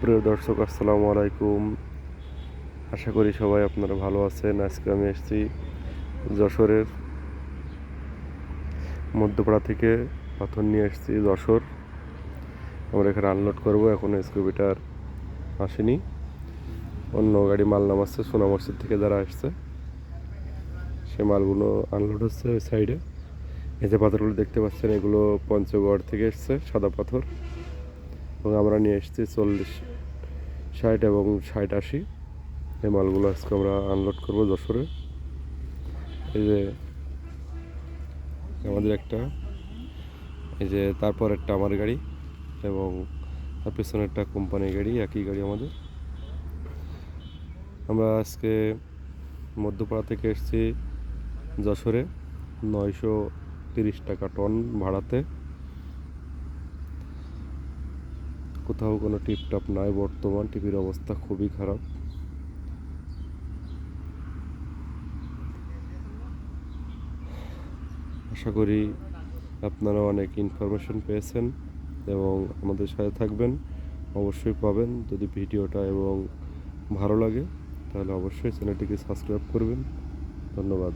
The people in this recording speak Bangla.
প্রিয় দর্শক, আসসালামু আলাইকুম। আশা করি সবাই আপনারা ভালো আছেন। আজকে আমি এসেছি যশোরের মধ্যপাড়া থেকে পাথর নিয়ে এসেছি যশোর। আমরা এখানে আনলোড করব। এখন স্কুবিটার আসেনি। অন্য গাড়ি মাল নামাচ্ছে, সোনা মসজিদ থেকে যারা আসছে, সে মালগুলো আনলোড হচ্ছে ওই সাইডে এই যে পাথরগুলো দেখতে পাচ্ছেন, এগুলো পঞ্চগড় থেকে এসছে, সাদা পাথর। এবং আমরা নিয়ে এসেছি চল্লিশ, ষাট এবং ষাট আশি। এই মালগুলো আজকে আমরা আনলোড করব যশোরে। এই যে আমাদের একটা, এই যে তারপর একটা আমার গাড়ি এবং তার পেছনে একটা কোম্পানির গাড়ি, একই গাড়ি আমাদের। আমরা আজকে মধ্যপাড়া থেকে এসেছি যশোরে, নয়শো তিরিশ টাকা টন ভাড়াতে। কোথাও কোনো টিপটপ নাই, বর্তমান টিভির অবস্থা খুবই খারাপ। আশা করি আপনারা অনেক ইনফরমেশন পেয়েছেন এবং আমাদের সাথে থাকবেন, অবশ্যই পাবেন। যদি ভিডিওটা এবং ভালো লাগে, তাহলে অবশ্যই চ্যানেলটিকে সাবস্ক্রাইব করবেন। ধন্যবাদ।